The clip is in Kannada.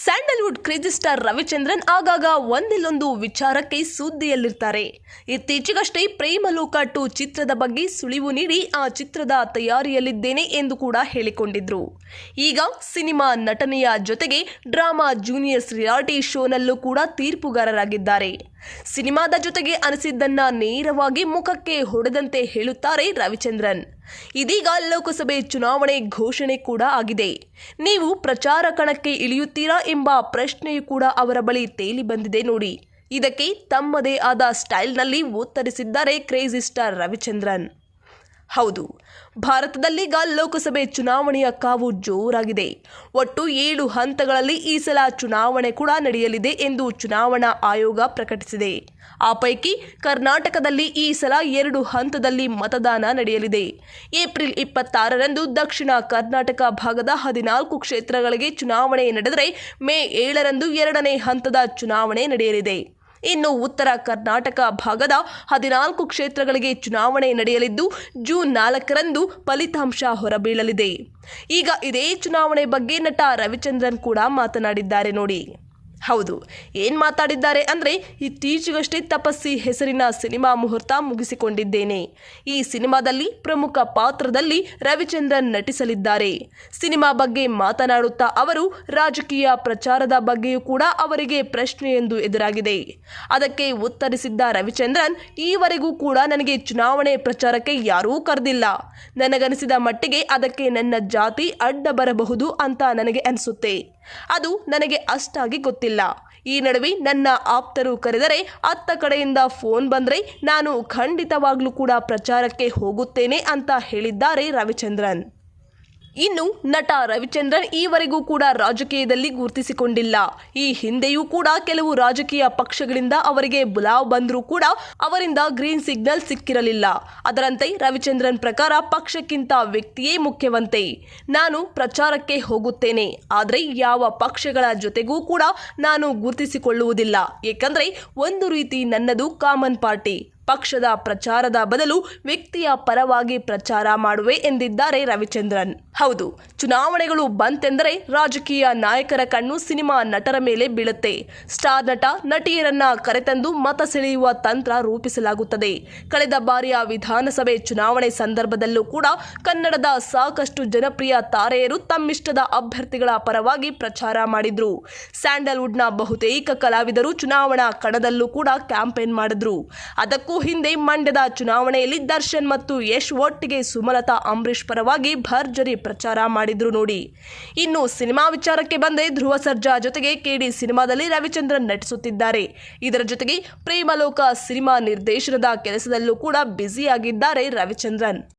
ಸ್ಯಾಂಡಲ್ವುಡ್ ಕ್ರೇಜಿ ಸ್ಟಾರ್ ರವಿಚಂದ್ರನ್ ಆಗಾಗ ಒಂದಿಲ್ಲೊಂದು ವಿಚಾರಕ್ಕೆ ಸುದ್ದಿಯಲ್ಲಿರ್ತಾರೆ. ಇತ್ತೀಚೆಗಷ್ಟೇ ಪ್ರೇಮಲೋಕ ಟು ಚಿತ್ರದ ಬಗ್ಗೆ ಸುಳಿವು ನೀಡಿ ಆ ಚಿತ್ರದ ತಯಾರಿಯಲ್ಲಿದ್ದೇನೆ ಎಂದು ಕೂಡ ಹೇಳಿಕೊಂಡಿದ್ರು. ಈಗ ಸಿನಿಮಾ ನಟನೆಯ ಜೊತೆಗೆ ಡ್ರಾಮಾ ಜೂನಿಯರ್ಸ್ ರಿಯಾಲಿಟಿ ಶೋನಲ್ಲೂ ಕೂಡ ತೀರ್ಪುಗಾರರಾಗಿದ್ದಾರೆ. ಸಿನಿಮಾದ ಜೊತೆಗೆ ಅನಿಸಿದ್ದನ್ನ ನೇರವಾಗಿ ಮುಖಕ್ಕೆ ಹೊಡೆದಂತೆ ಹೇಳುತ್ತಾರೆ ರವಿಚಂದ್ರನ್. ಇದೀಗ ಲೋಕಸಭೆ ಚುನಾವಣೆ ಘೋಷಣೆ ಕೂಡ ಆಗಿದೆ. ನೀವು ಪ್ರಚಾರ ಕಣಕ್ಕೆ ಇಳಿಯುತ್ತೀರಾ ಎಂಬ ಪ್ರಶ್ನೆಯೂ ಕೂಡ ಅವರ ಬಳಿ ತೇಲಿ ಬಂದಿದೆ ನೋಡಿ. ಇದಕ್ಕೆ ತಮ್ಮದೇ ಆದ ಸ್ಟೈಲ್ನಲ್ಲಿ ಉತ್ತರಿಸಿದ್ದಾರೆ ಕ್ರೇಜಿ ಸ್ಟಾರ್ ರವಿಚಂದ್ರನ್. ಹೌದು. ಭಾರತದಲ್ಲೀಗ ಲೋಕಸಭೆ ಚುನಾವಣೆಯ ಕಾವು ಜೋರಾಗಿದೆ. ಒಟ್ಟು ಏಳು ಹಂತಗಳಲ್ಲಿ ಈ ಸಲ ಚುನಾವಣೆ ಕೂಡ ನಡೆಯಲಿದೆ ಎಂದು ಚುನಾವಣಾ ಆಯೋಗ ಪ್ರಕಟಿಸಿದೆ. ಆ ಪೈಕಿ ಕರ್ನಾಟಕದಲ್ಲಿ ಈ ಸಲ ಎರಡು ಹಂತದಲ್ಲಿ ಮತದಾನ ನಡೆಯಲಿದೆ. ಏಪ್ರಿಲ್ ಇಪ್ಪತ್ತಾರರಂದು ದಕ್ಷಿಣ ಕರ್ನಾಟಕ ಭಾಗದ ಹದಿನಾಲ್ಕು ಕ್ಷೇತ್ರಗಳಿಗೆ ಚುನಾವಣೆ ನಡೆದರೆ ಮೇ ಏಳರಂದು ಎರಡನೇ ಹಂತದ ಚುನಾವಣೆ ನಡೆಯಲಿದೆ. ಇನ್ನು ಉತ್ತರ ಕರ್ನಾಟಕ ಭಾಗದ ಹದಿನಾಲ್ಕು ಕ್ಷೇತ್ರಗಳಿಗೆ ಚುನಾವಣೆ ನಡೆಯಲಿದ್ದು, ಜೂನ್ ನಾಲ್ಕರಂದು ಫಲಿತಾಂಶ ಹೊರಬೀಳಲಿದೆ. ಈಗ ಇದೇ ಚುನಾವಣೆ ಬಗ್ಗೆ ನಟ ರವಿಚಂದ್ರನ್ ಕೂಡ ಮಾತನಾಡಿದ್ದಾರೆ ನೋಡಿ. ಹೌದು. ಏನು ಮಾತಾಡಿದ್ದಾರೆ ಅಂದರೆ ಇತ್ತೀಚೆಗಷ್ಟೇ ತಪಸ್ಸಿ ಹೆಸರಿನ ಸಿನಿಮಾ ಮುಹೂರ್ತ ಮುಗಿಸಿಕೊಂಡಿದ್ದೇನೆ. ಈ ಸಿನಿಮಾದಲ್ಲಿ ಪ್ರಮುಖ ಪಾತ್ರದಲ್ಲಿ ರವಿಚಂದ್ರನ್ ನಟಿಸಲಿದ್ದಾರೆ. ಸಿನಿಮಾ ಬಗ್ಗೆ ಮಾತನಾಡುತ್ತಾ ಅವರು ರಾಜಕೀಯ ಪ್ರಚಾರದ ಬಗ್ಗೆಯೂ ಕೂಡ ಅವರಿಗೆ ಪ್ರಶ್ನೆಯೊಂದು ಎದುರಾಗಿದೆ. ಅದಕ್ಕೆ ಉತ್ತರಿಸಿದ್ದ ರವಿಚಂದ್ರನ್, ಈವರೆಗೂ ಕೂಡ ನನಗೆ ಚುನಾವಣೆ ಪ್ರಚಾರಕ್ಕೆ ಯಾರೂ ಕರೆದಿಲ್ಲ. ನನಗನಿಸಿದ ಮಟ್ಟಿಗೆ ಅದಕ್ಕೆ ನನ್ನ ಜಾತಿ ಅಡ್ಡ ಬರಬಹುದು ಅಂತ ನನಗೆ ಅನಿಸುತ್ತೆ. ಅದು ನನಗೆ ಅಷ್ಟಾಗಿ ಗೊತ್ತಿಲ್ಲ. ಈ ನಡುವೆ ನನ್ನ ಆಪ್ತರು ಕರೆದರೆ ಅತ್ತ ಕಡೆಯಿಂದ ಫೋನ್ ಬಂದರೆ ನಾನು ಖಂಡಿತವಾಗ್ಲೂ ಕೂಡ ಪ್ರಚಾರಕ್ಕೆ ಹೋಗುತ್ತೇನೆ ಅಂತ ಹೇಳಿದ್ದಾರೆ ರವಿಚಂದ್ರನ್. ಇನ್ನು ನಟ ರವಿಚಂದ್ರನ್ ಈವರೆಗೂ ಕೂಡ ರಾಜಕೀಯದಲ್ಲಿ ಗುರುತಿಸಿಕೊಂಡಿಲ್ಲ. ಈ ಹಿಂದೆಯೂ ಕೂಡ ಕೆಲವು ರಾಜಕೀಯ ಪಕ್ಷಗಳಿಂದ ಅವರಿಗೆ ಬುಲಾವ್ ಬಂದರೂ ಕೂಡ ಅವರಿಂದ ಗ್ರೀನ್ ಸಿಗ್ನಲ್ ಸಿಕ್ಕಿರಲಿಲ್ಲ. ಅದರಂತೆ ರವಿಚಂದ್ರನ್ ಪ್ರಕಾರ ಪಕ್ಷಕ್ಕಿಂತ ವ್ಯಕ್ತಿಯೇ ಮುಖ್ಯವಂತೆ. ನಾನು ಪ್ರಚಾರಕ್ಕೆ ಹೋಗುತ್ತೇನೆ. ಆದರೆ ಯಾವ ಪಕ್ಷಗಳ ಜೊತೆಗೂ ಕೂಡ ನಾನು ಗುರುತಿಸಿಕೊಳ್ಳುವುದಿಲ್ಲ. ಏಕೆಂದರೆ ಒಂದು ರೀತಿ ನನ್ನದು ಕಾಮನ್ ಪಾರ್ಟಿ. ಪಕ್ಷದ ಪ್ರಚಾರದ ಬದಲು ವ್ಯಕ್ತಿಯ ಪರವಾಗಿ ಪ್ರಚಾರ ಮಾಡುವೆ ಎಂದಿದ್ದಾರೆ ರವಿಚಂದ್ರನ್. ಹೌದು, ಚುನಾವಣೆಗಳು ಬಂತೆಂದರೆ ರಾಜಕೀಯ ನಾಯಕರ ಕಣ್ಣು ಸಿನಿಮಾ ನಟರ ಮೇಲೆ ಬೀಳುತ್ತೆ. ಸ್ಟಾರ್ ನಟ, ನಟಿಯರನ್ನ ಕರೆತಂದು ಮತ ಸೆಳೆಯುವ ತಂತ್ರ ರೂಪಿಸಲಾಗುತ್ತದೆ. ಕಳೆದ ಬಾರಿಯ ವಿಧಾನಸಭೆ ಚುನಾವಣೆ ಸಂದರ್ಭದಲ್ಲೂ ಕೂಡ ಕನ್ನಡದ ಸಾಕಷ್ಟು ಜನಪ್ರಿಯ ತಾರೆಯರು ತಮ್ಮಿಷ್ಟದ ಅಭ್ಯರ್ಥಿಗಳ ಪರವಾಗಿ ಪ್ರಚಾರ ಮಾಡಿದ್ರು. ಸ್ಯಾಂಡಲ್ವುಡ್ನ ಬಹುತೇಕ ಕಲಾವಿದರು ಚುನಾವಣಾ ಕಣದಲ್ಲೂ ಕೂಡ ಕ್ಯಾಂಪೇನ್ ಮಾಡಿದ್ರು. ಅದಕ್ಕೂ ಹಿಂದೆ ಮಂಡ್ಯದ ಚುನಾವಣೆಯಲ್ಲಿ ದರ್ಶನ್ ಮತ್ತು ಯಶ್ ಒಟ್ಟಿಗೆ ಸುಮಲತಾ ಅಂಬರೀಷ್ ಪರವಾಗಿ ಭರ್ಜರಿ ಪ್ರಚಾರ ಮಾಡಿದ್ರು ನೋಡಿ. ಇನ್ನು ಸಿನಿಮಾ ವಿಚಾರಕ್ಕೆ ಬಂದೆ ಧ್ರುವ ಸರ್ಜಾ ಜೊತೆಗೆ ಕೆಡಿ ಸಿನಿಮಾದಲ್ಲಿ ರವಿಚಂದ್ರನ್ ನಟಿಸುತ್ತಿದ್ದಾರೆ. ಇದರ ಜೊತೆಗೆ ಪ್ರೇಮಲೋಕ ಸಿನಿಮಾ ನಿರ್ದೇಶನದ ಕೆಲಸದಲ್ಲೂ ಕೂಡ ಬ್ಯುಸಿಯಾಗಿದ್ದಾರೆ ರವಿಚಂದ್ರನ್.